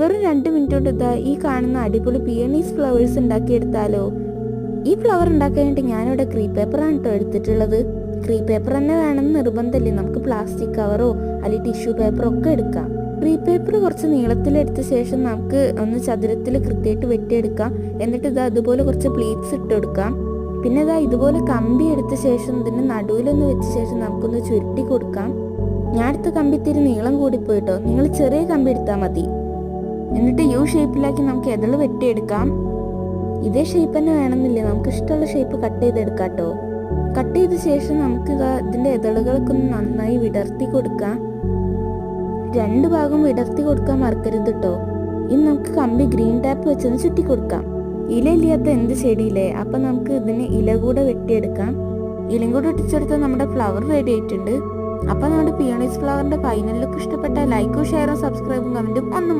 വെറും രണ്ട് മിനിറ്റ് കൊണ്ട് ഇതാ ഈ കാണുന്ന അടിപൊളി പിയണീസ് ഫ്ലവേഴ്സ് ഉണ്ടാക്കിയെടുത്താലോ? ഈ ഫ്ലവർ ഉണ്ടാക്കാൻ വേണ്ടി ഞാനിവിടെ ക്രീ പേപ്പറാണ് കേട്ടോ എടുത്തിട്ടുള്ളത്. ക്രീ പേപ്പർ തന്നെ വേണമെന്ന് നിർബന്ധമില്ലേ. നമുക്ക് പ്ലാസ്റ്റിക് കവറോ അല്ലെങ്കിൽ ടിഷ്യൂ പേപ്പറോ ഒക്കെ എടുക്കാം. ക്രീ പേപ്പർ കുറച്ച് നീളത്തിലെടുത്ത ശേഷം നമുക്ക് ഒന്ന് ചതുരത്തിൽ കൃത്യമായിട്ട് വെട്ടിയെടുക്കാം. എന്നിട്ട് ഇതാ അതുപോലെ കുറച്ച് പ്ലീറ്റ്സ് ഇട്ട് കൊടുക്കാം. പിന്നെ ഇതാ ഇതുപോലെ കമ്പി എടുത്ത ശേഷം ഇതിന്റെ നടുവിലൊന്ന് വെച്ച ശേഷം നമുക്കൊന്ന് ചുരുട്ടി കൊടുക്കാം. ഞാൻ എടുത്ത കമ്പി ഇത്തിരി നീളം കൂടിപ്പോയിട്ടോ നിങ്ങൾ ചെറിയ കമ്പി എടുത്താൽ മതി. എന്നിട്ട് യു ഷേപ്പിലാക്കി നമുക്ക് എതൾ വെട്ടിയെടുക്കാം. ഇതേ ഷേപ്പ് തന്നെ വേണമെന്നില്ല? നമുക്ക് ഇഷ്ടമുള്ള ഷേപ്പ് കട്ട് ചെയ്തെടുക്കാം കേട്ടോ കട്ട് ചെയ്ത ശേഷം നമുക്ക് ഇതാ ഇതിന്റെ എതളുകളൊക്കെ ഒന്ന് നന്നായി വിടർത്തി കൊടുക്കാം. രണ്ട് ഭാഗം വിടർത്തി കൊടുക്കാൻ മറക്കരുത് കേട്ടോ ഇനി നമുക്ക് കമ്പി ഗ്രീൻ ടാപ്പ് വെച്ചൊന്ന് ചുറ്റി കൊടുക്കാം. ഇല ഇല്ലാത്ത എന്ത് ചെടിയില്ലേ? അപ്പൊ നമുക്ക് ഇതിന് ഇല കൂടെ വെട്ടിയെടുക്കാം. ഇലയും കൂടെ ഒട്ടിച്ചെടുത്ത് നമ്മുടെ ഫ്ലവർ റെഡി ആയിട്ടുണ്ട്. അപ്പൊ നമ്മുടെ പിയോണീസ് ഫ്ലവറിന്റെ ഫൈനൽ ലുക്ക് ഇഷ്ടപ്പെട്ട ലൈക്കും ഷെയറും സബ്സ്ക്രൈബും കമന്റും ഒന്നും